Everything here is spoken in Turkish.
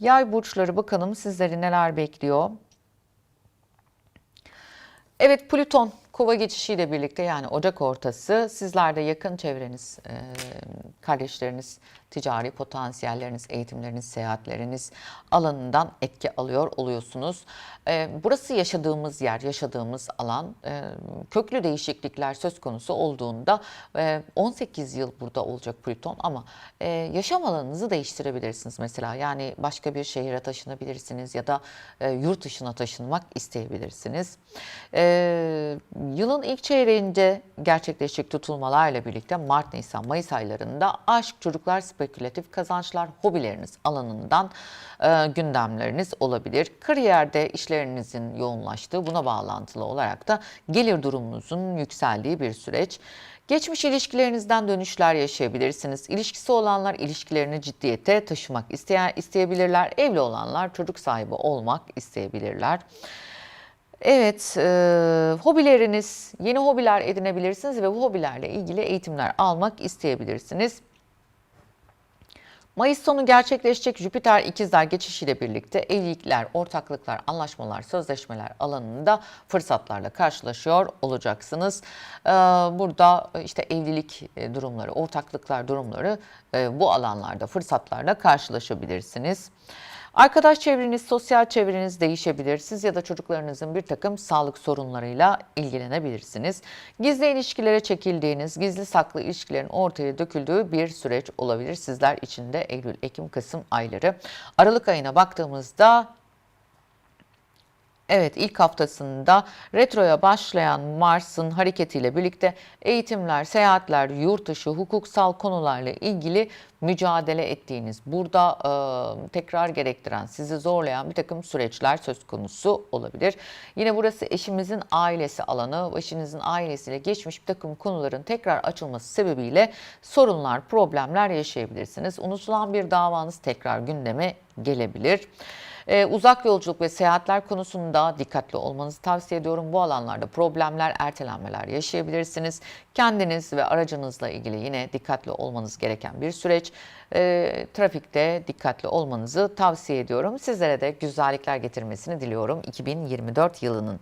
Yay burçları bakalım sizleri neler bekliyor. Evet Plüton kova geçişiyle birlikte yani Ocak ortası sizlerde yakın çevreniz, e, kardeşleriniz, ticari potansiyelleriniz, eğitimleriniz, seyahatleriniz alanından etki alıyor oluyorsunuz. E, burası yaşadığımız yer, yaşadığımız alan e, köklü değişiklikler söz konusu olduğunda e, 18 yıl burada olacak Plüton ama yaşam alanınızı değiştirebilirsiniz mesela. Yani başka bir şehire taşınabilirsiniz ya da yurt dışına taşınmak isteyebilirsiniz. Yılın ilk çeyreğinde gerçekleşecek tutulmalarla birlikte Mart, Nisan, Mayıs aylarında aşk, çocuklar, spekülatif kazançlar, hobileriniz alanından e, gündemleriniz olabilir. Kariyerde işlerinizin yoğunlaştığı buna bağlantılı olarak da gelir durumunuzun yükseldiği bir süreç. Geçmiş ilişkilerinizden dönüşler yaşayabilirsiniz. İlişkisi olanlar ilişkilerini ciddiyete taşımak isteyen isteyebilirler. Evli olanlar çocuk sahibi olmak isteyebilirler. Evet, e, hobileriniz, yeni hobiler edinebilirsiniz ve bu hobilerle ilgili eğitimler almak isteyebilirsiniz. Mayıs sonu gerçekleşecek Jüpiter ikizler geçişiyle birlikte evlilikler, ortaklıklar, anlaşmalar, sözleşmeler alanında fırsatlarla karşılaşıyor olacaksınız. Ee, Burada işte evlilik e, durumları, ortaklıklar durumları e, bu alanlarda fırsatlarla karşılaşabilirsiniz. Arkadaş çevreniz, sosyal çevreniz değişebilir. Siz ya da çocuklarınızın bir takım sağlık sorunlarıyla ilgilenebilirsiniz. Gizli ilişkilere çekildiğiniz, gizli saklı ilişkilerin ortaya döküldüğü bir süreç olabilir sizler için de Eylül, Ekim, Kasım ayları. Aralık ayına baktığımızda Evet ilk haftasında retroya başlayan Mars'ın hareketiyle birlikte eğitimler, seyahatler, yurt dışı, hukuksal konularla ilgili mücadele ettiğiniz, burada e, tekrar gerektiren, sizi zorlayan bir takım süreçler söz konusu olabilir. Yine burası eşimizin ailesi alanı, eşinizin ailesiyle geçmiş bir takım konuların tekrar açılması sebebiyle sorunlar, problemler yaşayabilirsiniz. Unutulan bir davanız tekrar gündeme gelebilir. Ee, uzak yolculuk ve seyahatler konusunda dikkatli olmanızı tavsiye ediyorum. Bu alanlarda problemler, ertelenmeler yaşayabilirsiniz. Kendiniz ve aracınızla ilgili yine dikkatli olmanız gereken bir süreç. Ee, trafikte dikkatli olmanızı tavsiye ediyorum. Sizlere de güzellikler getirmesini diliyorum 2024 yılının.